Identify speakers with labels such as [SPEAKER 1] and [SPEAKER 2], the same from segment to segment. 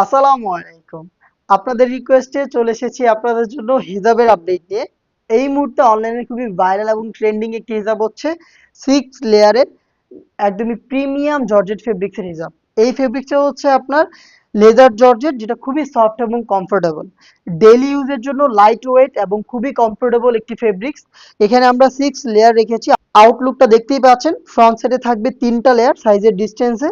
[SPEAKER 1] আসসালামু আলাইকুম। আপনাদের রিকোয়েস্টে চলে এসেছি আপনাদের জন্য হিজাবের আপডেট নিয়ে। এই মুহূর্তে অনলাইনে খুবই ভাইরাল এবং ট্রেন্ডিং একটি হিজাব হচ্ছে সিক্স লেয়ারের একদমই প্রিমিয়াম জর্জেট ফেব্রিক্সের হিজাব। এই ফেব্রিক্সটা হচ্ছে আপনার লেদার জর্জেট যেটা খুবই সফট এবং কমফোর্টেবল ডেইলি ইউজের জন্য লাইট ওয়েট এবং খুবই কমফোর্টেবল একটি ফেব্রিক্স এখানে আমরা সিক্স লেয়ার রেখেছি। আউটলুকটা দেখতেই পাচ্ছেন। ফ্রন্ট সাইডে থাকবে তিনটা লেয়ার সাইজের ডিস্টেন্সে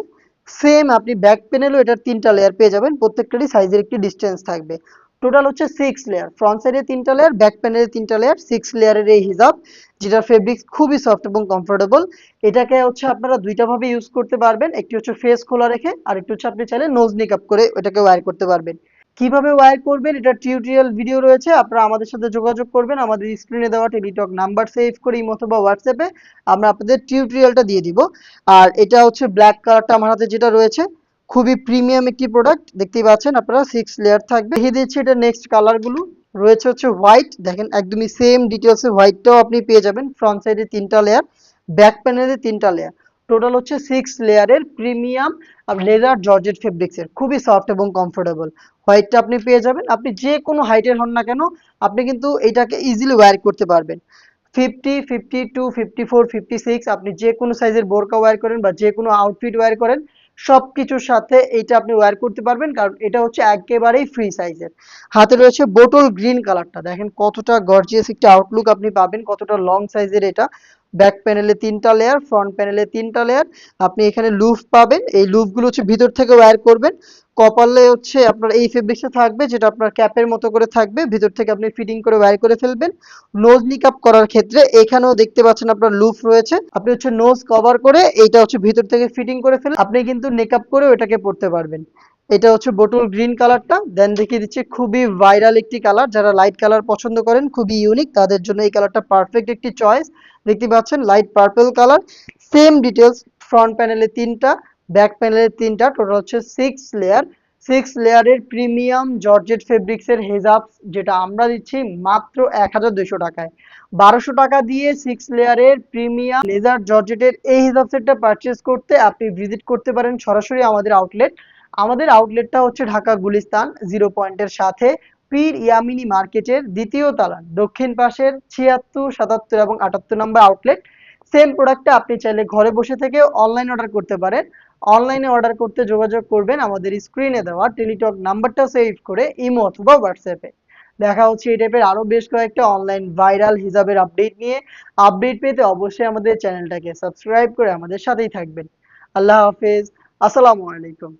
[SPEAKER 1] সেম আপনি ব্যাক প্যানেলও এটার তিনটা লেয়ার পেয়ে যাবেন, প্রত্যেকটারই সাইজের একটি ডিস্টেন্স থাকবে। টোটাল হচ্ছে সিক্স লেয়ার ফ্রন্ট সাইডে তিনটা লেয়ার ব্যাক প্যানেলে তিনটা লেয়ার সিক্স লেয়ারের এই হিজাব যেটা ফেব্রিক্স খুবই সফট এবং কমফোর্টেবল এটাকে হচ্ছে আপনারা দুইটা ভাবে ইউজ করতে পারবেন, একটি হচ্ছে ফেস খোলা রেখে আর একটি হচ্ছে আপনি চাইলে নোজ নিকাপ করে এটাকে ওয়্যার করতে পারবেন। কীভাবে ওয়্যার করবেন, এটা টিউটোরিয়াল ভিডিও রয়েছে, আপনারা আমাদের সাথে যোগাযোগ করবেন, আমাদের স্ক্রিনে দেওয়া টেলিটক নাম্বার সেভ করে অথবা হোয়াটসঅ্যাপে আমরা আপনাদের টিউটোরিয়ালটা দিয়ে দিব। আর এটা হচ্ছে ব্ল্যাক কালারটা আমার হাতে যেটা রয়েছে, খুবই প্রিমিয়াম একটি প্রোডাক্ট দেখতেই পাচ্ছেন আপনারা সিক্স লেয়ার থাকবে। দেখিয়ে দিচ্ছি এটা নেক্সট কালারগুলো রয়েছে হচ্ছে হোয়াইট দেখেন একদমই সেম ডিটেলসে হোয়াইটটাও আপনি পেয়ে যাবেন ফ্রন্ট সাইডে তিনটা লেয়ার ব্যাক প্যানেলে তিনটা লেয়ার টোটাল হচ্ছে সিক্স লেয়ারের প্রিমিয়াম লেদার জর্জেট ফেব্রিক্সের খুবই সফট এবং কমফোর্টেবল হোয়াইটটা আপনি পেয়ে যাবেন। আপনি যে কোনো হাইটের হন না কেন, আপনি কিন্তু এটাকে ইজিলি ওয়্যার করতে পারবেন। Fifty fifty two fifty four fifty six আপনি যে কোনো সাইজের বোরকা ওয়্যার করেন বা যে কোনো আউটফিট ওয়্যার করেন সব কিছুর সাথে এটা আপনি ওয়ার করতে পারবেন, কারণ এটা হচ্ছে একেবারেই ফ্রি সাইজের হাতে রয়েছে বোটল গ্রিন কালারটা দেখেন কতটা গর্জিয়াস একটা আউটলুক আপনি পাবেন, কতটা লং সাইজের এটা। ব্যাক প্যানেলে তিনটা লেয়ার ফ্রন্ট প্যানেলে তিনটা লেয়ার আপনি এখানে লুফ পাবেন। এই লুফগুলো হচ্ছে ভিতর থেকে ওয়ার করবেন। কপালে হচ্ছে আপনার এই ফেব্রিক্সটা থাকবে, যেটা আপনার ক্যাপের মতো করে থাকবে, ভিতর থেকে আপনি ফিটিং করে ওয়্যার করে ফেলবেন। নোজ নিকাপ করার ক্ষেত্রে এখানেও দেখতে পাচ্ছেন আপনার লুফ রয়েছে। আপনি হচ্ছে নোজ কভার করে এইটা হচ্ছে ভিতর থেকে ফিটিং করে ফেলে, আপনি কিন্তু নেকআপ করে ওটাকে পড়তে পারবেন। এটা হচ্ছে বোটল গ্রিন কালারটা দেন দেখিয়ে দিচ্ছে, খুবই ভাইরাল একটি কালার যারা লাইট কালার পছন্দ করেন, খুবই ইউনিক তাদের জন্য এই কালারটা পারফেক্ট একটি চয়েস দেখতে পাচ্ছেন light purple colour same details front প্যানেলে তিনটা। ব্যাক প্যানেলে তিনটা টোটাল হচ্ছে সিক্স লেয়ার সিক্স লেয়ারের প্রিমিয়াম জর্জেট ফেব্রিক্সের হেজাব, যেটা আমরা দিচ্ছি মাত্র এক হাজার দুইশো টাকায়। বারোশো টাকা দিয়ে সিক্স লেয়ারের প্রিমিয়াম লেজার জর্জেটের এই হিজাব সেটটা পারচেস করতে আপনি ভিজিট করতে পারেন সরাসরি আমাদের আউটলেট আমাদের আউটলেটটা হচ্ছে ঢাকা গুলিস্তান জিরো পয়েন্টের সাথে পীর ইয়ামিনী মার্কেটের দ্বিতীয় তালা দক্ষিণ পাশের ছিয়াত্তর, সাতাত্তর এবং আটাত্তর নম্বর আউটলেট সেম প্রোডাক্টটা আপনি চাইলে ঘরে বসে থেকে অনলাইন অর্ডার করতে পারেন। অনলাইনে অর্ডার করতে যোগাযোগ করবেন আমাদের স্ক্রিনে দেওয়া টেলিটক নাম্বারটা সেভ করে ইমো অথবা হোয়াটসঅ্যাপে দেখা হচ্ছে এই টাইপের আরও বেশ কয়েকটা অনলাইন ভাইরাল হিসাবের আপডেট নিয়ে। আপডেট পেতে অবশ্যই আমাদের চ্যানেলটাকে সাবস্ক্রাইব করে আমাদের সাথেই থাকবেন। আল্লাহ হাফেজ। আসসালামু আলাইকুম।